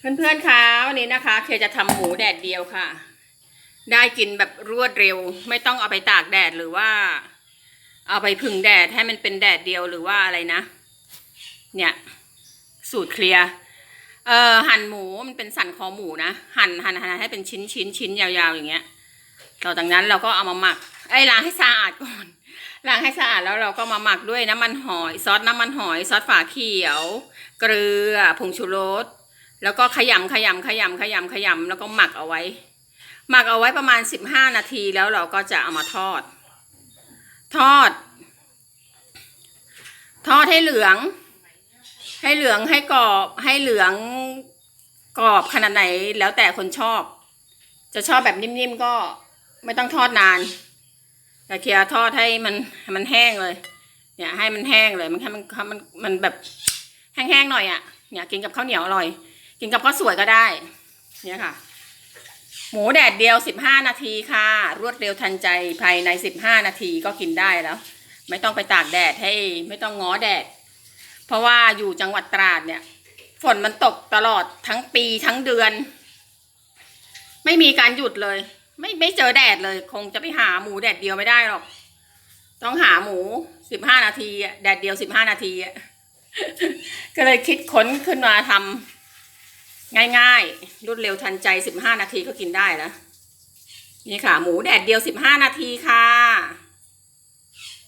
เพื่อนๆคะวันนี้นะคะ เคจะทำหมูแดดเดียวค่ะ ได้กินแบบรวดเร็ว ไม่ต้องเอาไปตากแดดหรือว่า เอาไปผึ่งแดดให้มันเป็นแดดเดียวหรือว่าอะไรนะ เนี่ย สูตรเคลียร์เอ่อหั่นหมูมันเป็นสันคอหมูนะหั่นหั่นหั่นให้เป็นชิ้นชิ้นชิ้นยาวๆอย่างเงี้ยต่อจากนั้นเราก็เอามาหมักไอ้ยล้างให้สะอาดก่อนล้างให้สะอาดแล้วเราก็มาหมักด้วยน้ำมันหอย ซอสน้ำมันหอย ซอสฝาเขียว เกลือผงชูรส แล้วก็ขยำขยำขยำขยำขยำแล้วก็หมักเอาไว้ หมักเอาไว้ประมาณสิบห้านาทีแล้วเราก็จะเอามาทอด ทอด ทอดให้เหลือง ให้เหลืองให้กรอบให้เหลืองกรอบขนาดไหนแล้วแต่คนชอบ จะชอบแบบนิ่มๆก็ไม่ต้องทอดนานแต่เคียทอดให้มันมันแห้งเลยเนี่ยให้มันแห้งเลยมันให้มันมันมันแบบแห้งๆหน่อยอะเนี่ยกินกับข้าวเหนียวอร่อย กินกับข้าวสวยก็ได้ เนี่ยค่ะ หมูแดดเดียวสิบห้านาทีค่ะ รวดเร็วทันใจภายในสิบห้านาทีก็กินได้แล้ว ไม่ต้องไปตากแดดให้ไม่ต้องง้อแดด เพราะว่าอยู่จังหวัดตราดเนี่ย ฝนมันตกตลอดทั้งปีทั้งเดือน ไม่มีการหยุดเลย ไม่ไม่เจอแดดเลย คงจะไปหาหมูแดดเดียวไม่ได้หรอก ต้องหาหมูสิบห้านาทีแดดเดียวสิบห้านาทีก็เลยคิดค้นขึ้นมาทำ ง่ายๆ รวดเร็วทันใจ 15 นาทีก็กินได้แล้วนี่ค่ะ หมูแดดเดียว 15 นาทีค่ะ